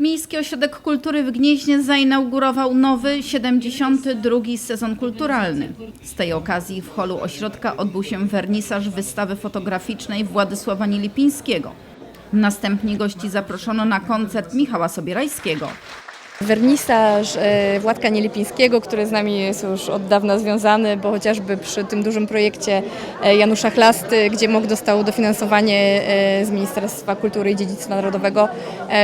Miejski Ośrodek Kultury w Gnieźnie zainaugurował nowy, 72. sezon kulturalny. Z tej okazji w holu ośrodka odbył się wernisaż wystawy fotograficznej Władysława Nielipińskiego. Następnie gości zaproszono na koncert Michała Sobierajskiego. Wernisaż e, Władka Nielipińskiego, który z nami jest już od dawna związany, bo chociażby przy tym dużym projekcie e, Janusza Chlasty, gdzie MOK dostał dofinansowanie e, z Ministerstwa Kultury i Dziedzictwa Narodowego,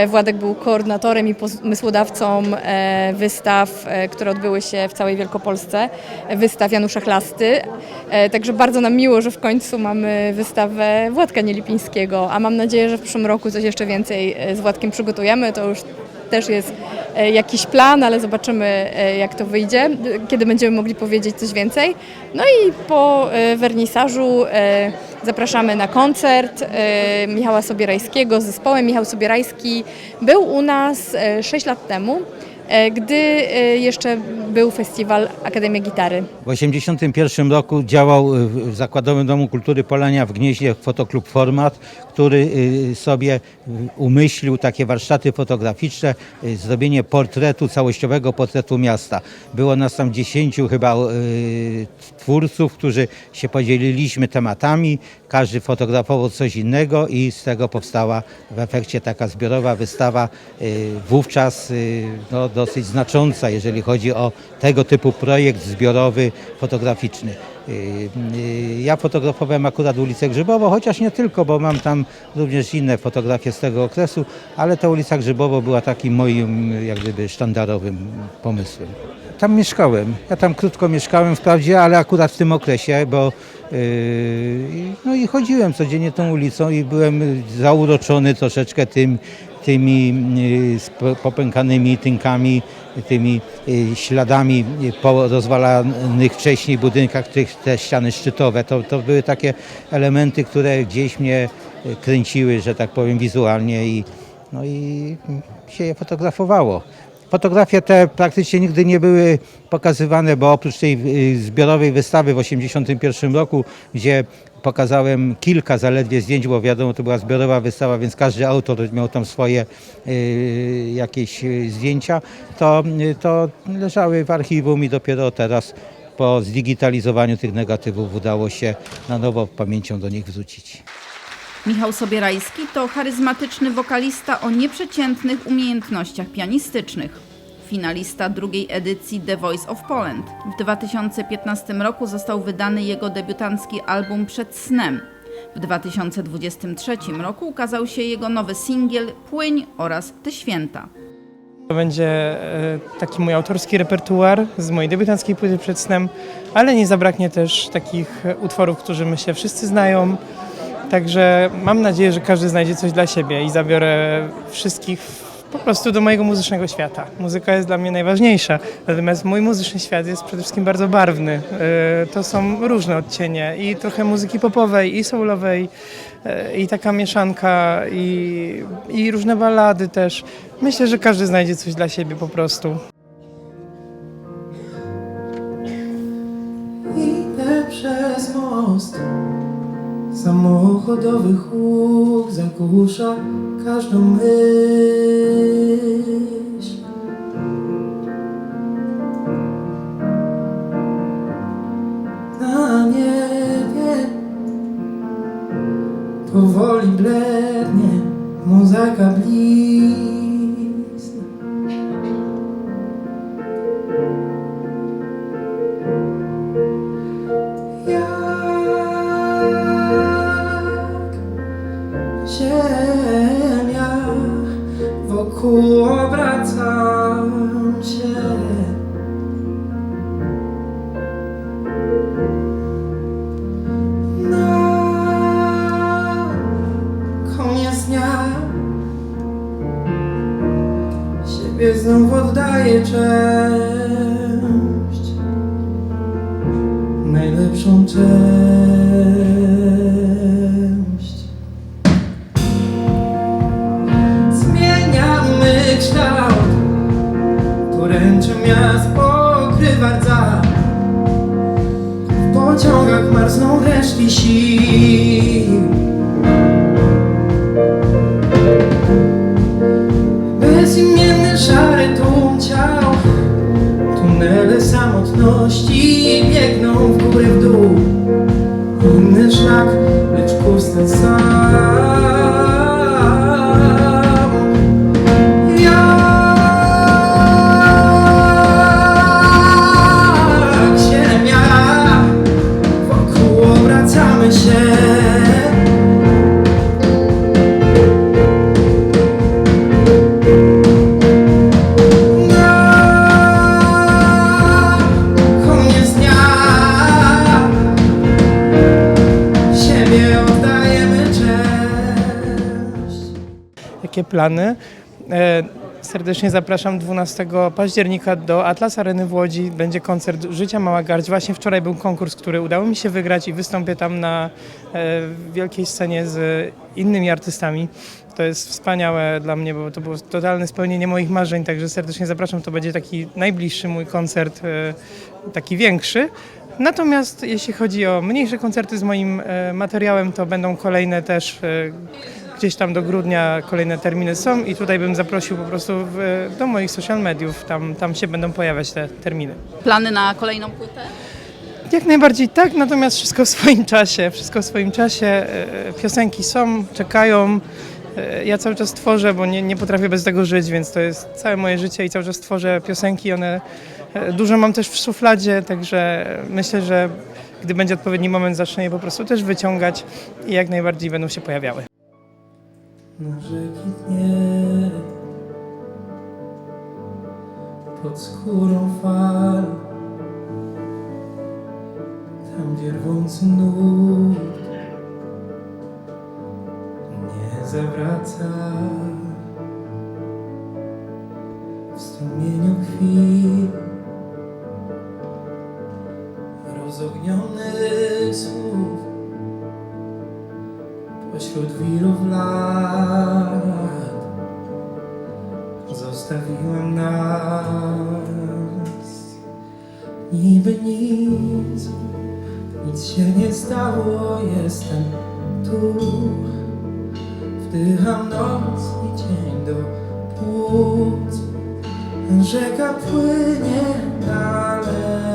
Władek był koordynatorem i pomysłodawcą wystaw, które odbyły się w całej Wielkopolsce, wystaw Janusza Chlasty. Także bardzo nam miło, że w końcu mamy wystawę Władka Nielipińskiego, a mam nadzieję, że w przyszłym roku coś jeszcze więcej z Władkiem przygotujemy. To już też jest e, jakiś plan, ale zobaczymy e, jak to wyjdzie, kiedy będziemy mogli powiedzieć coś więcej. No i po e, wernisażu zapraszamy na koncert Michała Sobierajskiego z zespołem. Michał Sobierajski był u nas 6 lat temu, gdy e, jeszcze był festiwal Akademia Gitary. W 1981 roku działał y, w Zakładowym Domu Kultury Polania w Gnieźnie fotoklub Format, który sobie umyślił takie warsztaty fotograficzne, zrobienie portretu, całościowego portretu miasta. Było nas tam 10 chyba twórców, którzy się podzieliliśmy tematami, każdy fotografował coś innego i z tego powstała w efekcie taka zbiorowa wystawa, y, wówczas y, no, dosyć znacząca, jeżeli chodzi o tego typu projekt zbiorowy fotograficzny. Y, Ja fotografowałem akurat ulicę Grzybową, chociaż nie tylko, bo mam tam również inne fotografie z tego okresu, ale ta ulica Grzybowo była takim moim jak gdyby sztandarowym pomysłem. Tam mieszkałem, ja tam krótko mieszkałem wprawdzie, ale akurat w tym okresie, bo no i chodziłem codziennie tą ulicą i byłem zauroczony troszeczkę tym, tymi yy, popękanymi tynkami, tymi yy, śladami po rozwalanych wcześniej budynkach, tych, te ściany szczytowe. To, to były takie elementy, które gdzieś mnie yy, kręciły, że tak powiem, wizualnie i, no i się je fotografowało. Fotografie te praktycznie nigdy nie były pokazywane, bo oprócz tej y, zbiorowej wystawy w 1981 roku, gdzie pokazałem kilka zaledwie zdjęć, bo wiadomo, to była zbiorowa wystawa, więc każdy autor miał tam swoje y, jakieś y, zdjęcia, to, to leżały w archiwum i dopiero teraz po zdigitalizowaniu tych negatywów udało się na nowo pamięcią do nich wrócić. Michał Sobierajski to charyzmatyczny wokalista o nieprzeciętnych umiejętnościach pianistycznych. Finalista drugiej edycji The Voice of Poland. W 2015 roku został wydany jego debiutancki album Przed snem. W 2023 roku ukazał się jego nowy singiel Płyń oraz Te święta. To będzie e, taki mój autorski repertuar z mojej debiutanckiej płyty przed snem, ale nie zabraknie też takich utworów, którzy myślę wszyscy znają. Także mam nadzieję, że każdy znajdzie coś dla siebie i zabiorę wszystkich po prostu do mojego muzycznego świata. Muzyka jest dla mnie najważniejsza, natomiast mój muzyczny świat jest przede wszystkim bardzo barwny. E, To są różne odcienie i trochę muzyki popowej, i soulowej, e, i taka mieszanka, i, i różne ballady też. Myślę, że każdy znajdzie coś dla siebie po prostu. Samochodowy huk zagłusza każdą myśl. Na niebie Powoli blednie Muzyka blizn siebie znów oddaję cześć najlepszą część. Zmieniamy kształt, poręcze miast pokrywa rdza. W pociągach marzną resztki sił. Plany. E, Serdecznie zapraszam 12 października do Atlas Areny w Łodzi. Będzie koncert Życia Mała Garść. Właśnie wczoraj był konkurs, który udało mi się wygrać i wystąpię tam na e, wielkiej scenie z innymi artystami. To jest wspaniałe dla mnie, bo to było totalne spełnienie moich marzeń, także serdecznie zapraszam. To będzie taki najbliższy mój koncert, e, taki większy. Natomiast jeśli chodzi o mniejsze koncerty z moim materiałem, to będą kolejne też gdzieś tam do grudnia kolejne terminy są i tutaj bym zaprosił po prostu w, do moich social mediów, tam, tam się będą pojawiać te terminy. Plany na kolejną płytę? Jak najbardziej tak, natomiast wszystko w swoim czasie, wszystko w swoim czasie. E, Piosenki są, czekają. E, Ja cały czas tworzę, bo nie, nie potrafię bez tego żyć, więc to jest całe moje życie i cały czas tworzę piosenki. One e, dużo mam też w szufladzie, także myślę, że gdy będzie odpowiedni moment, zacznę je po prostu też wyciągać i jak najbardziej będą się pojawiały. Na rzeki dnie. Pod skórą fal tam gdzie rwący nurt nie zawraca. W strumieniu chwil stało Jestem tu. Wdycham noc i dzień do płuc. Rzeka płynie dalej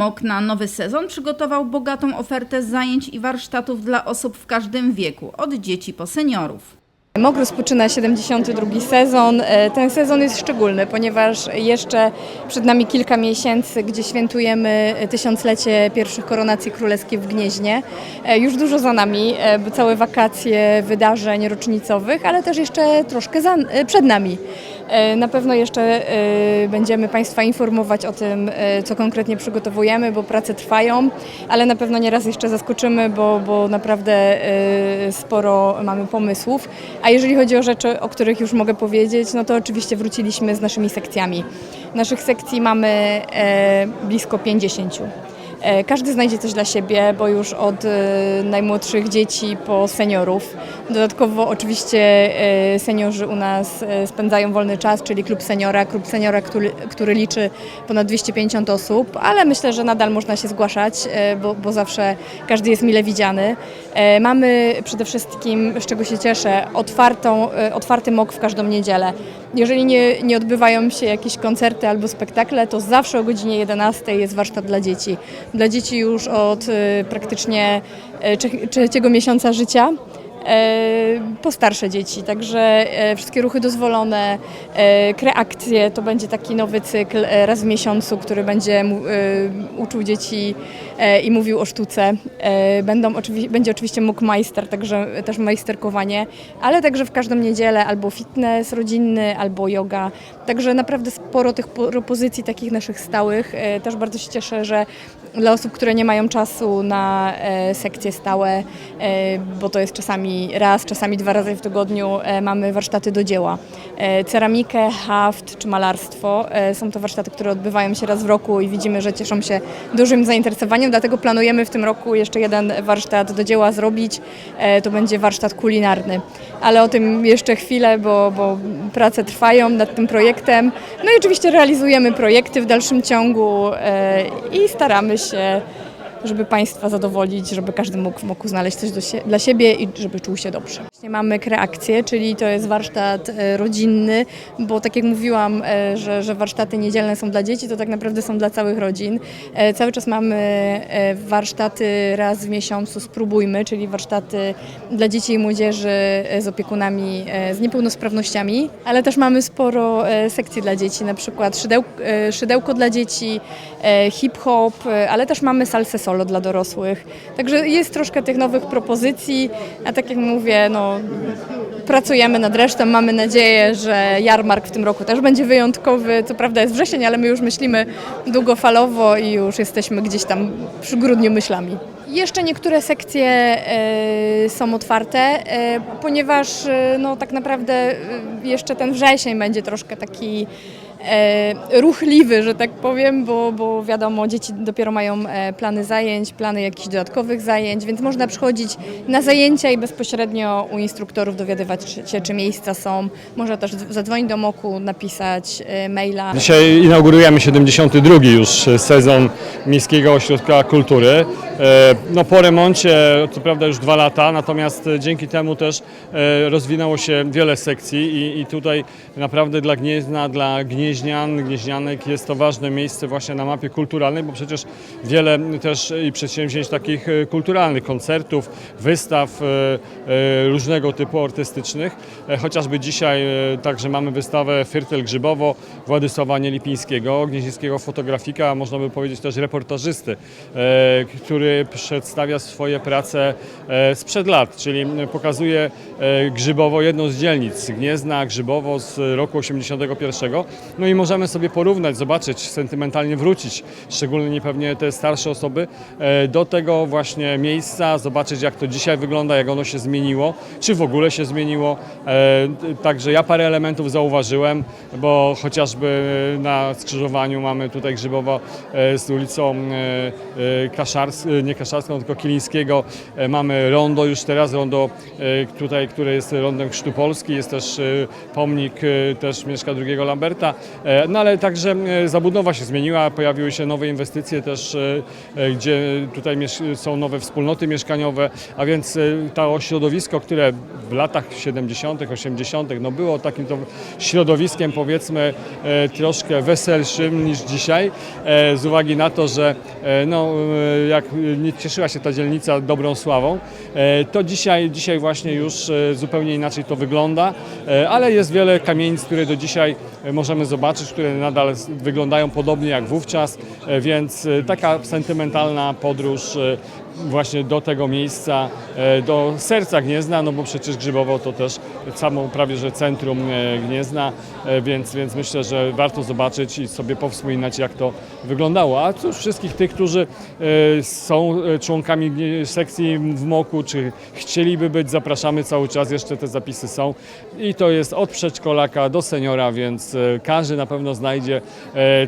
MOK na nowy sezon przygotował bogatą ofertę zajęć i warsztatów dla osób w każdym wieku, od dzieci po seniorów. MOK rozpoczyna 72 sezon. E, Ten sezon jest szczególny, ponieważ jeszcze przed nami kilka miesięcy, gdzie świętujemy tysiąclecie pierwszych koronacji królewskich w Gnieźnie. E, Już dużo za nami, e, bo całe wakacje wydarzeń rocznicowych, ale też jeszcze troszkę za, przed nami. Na pewno jeszcze będziemy Państwa informować o tym, co konkretnie przygotowujemy, bo prace trwają, ale na pewno nieraz jeszcze zaskoczymy, bo, bo naprawdę sporo mamy pomysłów. A jeżeli chodzi o rzeczy, o których już mogę powiedzieć, no to oczywiście wróciliśmy z naszymi sekcjami. Naszych sekcji mamy e, blisko 50. E, Każdy znajdzie coś dla siebie, bo już od e, najmłodszych dzieci po seniorów. Dodatkowo oczywiście e, seniorzy u nas spędzają wolny czas, czyli klub seniora, klub seniora, który, który liczy ponad 250 osób, ale myślę, że nadal można się zgłaszać, bo, bo zawsze każdy jest mile widziany. Mamy przede wszystkim, z czego się cieszę, otwartą, otwarty mok w każdą niedzielę. Jeżeli nie, nie odbywają się jakieś koncerty albo spektakle, to zawsze o godzinie 11 jest warsztat dla dzieci. Dla dzieci już od e, praktycznie trzech- trzeciego miesiąca życia e, po starsze dzieci, także wszystkie ruchy dozwolone, e, kreakcje, to będzie taki nowy cykl raz w miesiącu, który będzie uczył dzieci i mówił o sztuce. Będą będzie oczywiście mógł majster, także też majsterkowanie, ale także w każdą niedzielę albo fitness rodzinny, albo yoga. Także naprawdę sporo tych propozycji takich naszych stałych. Też bardzo się cieszę, że dla osób, które nie mają czasu na e, sekcje stałe, e, bo to jest czasami raz, czasami dwa razy w tygodniu, e, mamy warsztaty do dzieła. Ceramikę, haft czy malarstwo są to warsztaty, które odbywają się raz w roku i widzimy, że cieszą się dużym zainteresowaniem, dlatego planujemy w tym roku jeszcze jeden warsztat do dzieła zrobić. To będzie warsztat kulinarny, ale o tym jeszcze chwilę, bo, bo prace trwają nad tym projektem. No i oczywiście realizujemy projekty w dalszym ciągu i staramy się, żeby Państwa zadowolić, żeby każdy mógł, mógł znaleźć coś sie- dla siebie i żeby czuł się dobrze. Mamy kreakcję, czyli to jest warsztat e, rodzinny, bo tak jak mówiłam, e, że, że warsztaty niedzielne są dla dzieci, to tak naprawdę są dla całych rodzin. E, Cały czas mamy warsztaty raz w miesiącu Spróbujmy, czyli warsztaty dla dzieci i młodzieży z opiekunami z niepełnosprawnościami, ale też mamy sporo sekcji dla dzieci, na przykład szydeł, e, szydełko dla dzieci, hip-hop, ale też mamy salsę solo dla dorosłych. Także jest troszkę tych nowych propozycji, a tak jak mówię, no, pracujemy nad resztą. Mamy nadzieję, że jarmark w tym roku też będzie wyjątkowy. Co prawda jest wrzesień, ale my już myślimy długofalowo i już jesteśmy gdzieś tam przy grudniu myślami. Jeszcze niektóre sekcje e, są otwarte, e, ponieważ e, no, tak naprawdę e, jeszcze ten wrzesień będzie troszkę taki e, ruchliwy, że tak powiem, bo, bo wiadomo, dzieci dopiero mają e, plany zajęć, plany jakichś dodatkowych zajęć, więc można przychodzić na zajęcia i bezpośrednio u instruktorów dowiadywać się, czy miejsca są. Można też zadzwonić do MOKU, napisać e, maila. Dzisiaj inaugurujemy 72 już sezon Miejskiego Ośrodka Kultury. E, No po remoncie, co prawda już dwa lata, natomiast dzięki temu też rozwinęło się wiele sekcji i, i tutaj naprawdę dla Gniezna, dla Gnieźnian, Gnieźnianek jest to ważne miejsce właśnie na mapie kulturalnej, bo przecież wiele też i przedsięwzięć takich e, kulturalnych, koncertów, wystaw e, e, różnego typu artystycznych. Chociażby dzisiaj także mamy wystawę Fyrtel Grzybowo Władysława Nielipińskiego, gnieźnieńskiego fotografika, można by powiedzieć też reportażysty, który przedstawia swoje prace sprzed lat, czyli pokazuje Grzybowo, jedną z dzielnic Gniezna, Grzybowo z roku 81. No i możemy sobie porównać, zobaczyć, sentymentalnie wrócić, szczególnie pewnie te starsze osoby, e, do tego właśnie miejsca, zobaczyć jak to dzisiaj wygląda, jak ono się zmieniło, czy w ogóle się zmieniło. E, Także ja parę elementów zauważyłem, bo chociażby na skrzyżowaniu mamy tutaj Grzybowo e, z ulicą Kaszars, e, nie Kaszarską, tylko Kilińskiego. Mamy rondo już teraz, rondo tutaj, które jest rondem Chrztu Polski, jest też pomnik też Mieszka II Lamberta, no ale także e, zabudowa się zmieniła, pojawiły się nowe inwestycje też, e, e, gdzie tutaj są nowe wspólnoty mieszkaniowe, a więc e, to środowisko, które w latach 70., 80. no było takim to środowiskiem powiedzmy e, troszkę weselszym niż dzisiaj, e, z uwagi na to, że e, no, e, jak nie cieszyła się ta dzielnica dobrą sławą, e, to dzisiaj, dzisiaj właśnie już e, zupełnie inaczej to wygląda, e, ale jest wiele kamienic, które do dzisiaj e, możemy zobaczyć, które nadal wyglądają podobnie jak wówczas, e, więc e, taka sentymentalna podróż e, właśnie do tego miejsca, e, do serca Gniezna, no bo przecież Grzybowo to też samo prawie że centrum e, Gniezna, e, więc, więc myślę, że warto zobaczyć i sobie powspominać jak to wyglądało. A cóż wszystkich tych, którzy są członkami sekcji w MOKU, czy chcieliby być, zapraszamy cały czas, jeszcze te zapisy są i to jest od przedszkolaka do seniora, więc każdy na pewno znajdzie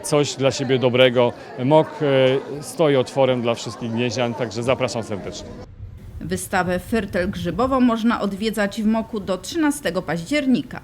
coś dla siebie dobrego. MOK stoi otworem dla wszystkich gnieździan, także zapraszam serdecznie. Wystawę Fyrtel Grzybową można odwiedzać w Moku do 13 października.